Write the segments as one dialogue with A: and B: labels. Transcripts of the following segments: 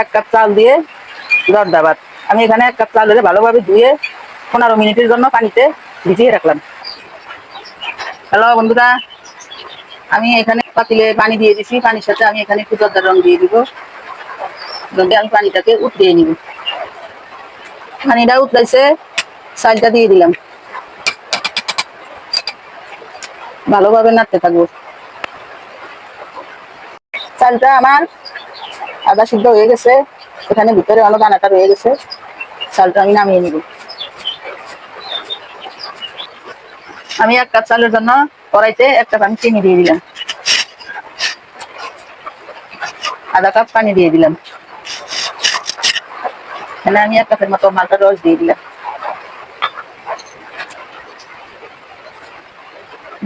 A: এক কাপ চাল দিয়ে জর্দা ভাত আমি এখানে এক কাপ চাল দিয়ে ভালোভাবে ধুয়ে পনেরো মিনিটের জন্য পানিতে ভিজিয়ে রাখলাম। হ্যালো বন্ধুরা, আমি এখানে পাতিলে পানি দিয়ে দিছি। পানির সাথে আমি এখানে একটু জর্দার রং দিয়ে দিব। দিয়ে আমি পানিটাকে উঠিয়ে নিব। পানিটা উতলাইছে, চালটা দিয়ে দিলাম। ভালোভাবে নাড়তে থাকব। চালটা আমার আদা সিদ্ধ হয়ে গেছে। এখানে ভিতরে অনেক দানাটা রয়ে গেছে। চালটা আমি নামিয়ে নিব। আমি এক কাপ চালের জন্য কড়াইতে এক কাপ আমি চিনি দিয়ে দিলাম। আধা কাপ পানি দিয়ে দিলাম। এখানে আমি এক কাপের মতো মালটা রস দিয়ে দিলাম।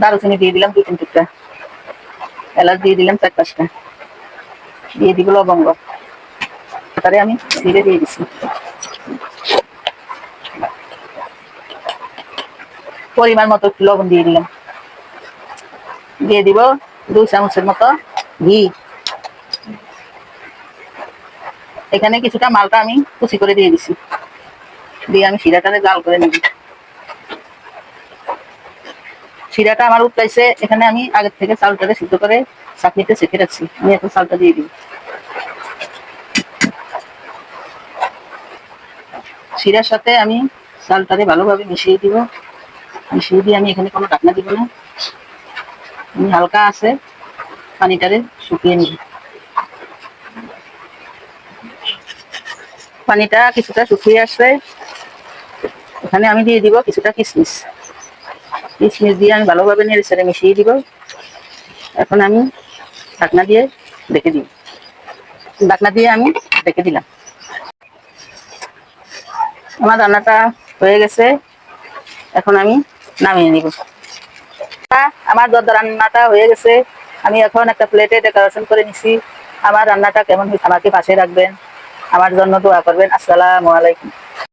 A: দারুচিনি দিয়ে দিলাম দু তিন টুকরা। এলাচ দিয়ে দিলাম চার পাঁচটা। দিয়ে দিব লবঙ্গ। তারে আমি ধীরে দিয়ে দিচ্ছি পরিমাণ মতো একটু লবণ দিয়ে দিলাম। দিয়ে দিব দুই চামচের মতো ঘি। এখানে কিছুটা মালটা আমি কুচি করে দিয়ে দিছি। দিয়ে আমি শিরাটারে জাল করে নিবি। শিরাটা আমার উঠতেছে এখানে আমি আগের থেকে চালটাকে সিদ্ধ করে চাকরিতে চেখে রাখছি। আমি এখন চালটা দিয়ে দিই। শিরার সাথে আমি চালটারে ভালোভাবে মিশিয়ে দিব। মিশিয়ে দিয়ে আমি এখানে কোনো ঢাকনা দিব না। আমি হালকা আছে, পানিটারে শুকিয়ে নিব। পানিটা কিছুটা শুকিয়ে আসছে। এখানে আমি দিয়ে দিব কিছুটা কিশমিশ কিশমিশ দিয়ে আমি ভালোভাবে নেড়ে ছেড়ে মিশিয়ে দিব। এখন আমি ঢাকনা দিয়ে ঢেকে দিই। ঢাকনা দিয়ে আমি ঢেকে দিলাম। আমার রান্নাটা হয়ে গেছে। এখন আমি নামিয়ে নিব। আমার দরদা রান্নাটা হয়ে গেছে। আমি এখন একটা প্লেটে ডেকোরেশন করে নিছি। আমার রান্নাটা কেমন আমাকে পাশে রাখবেন। আমার জন্য দোয়া করবেন। আসসালামু আলাইকুম।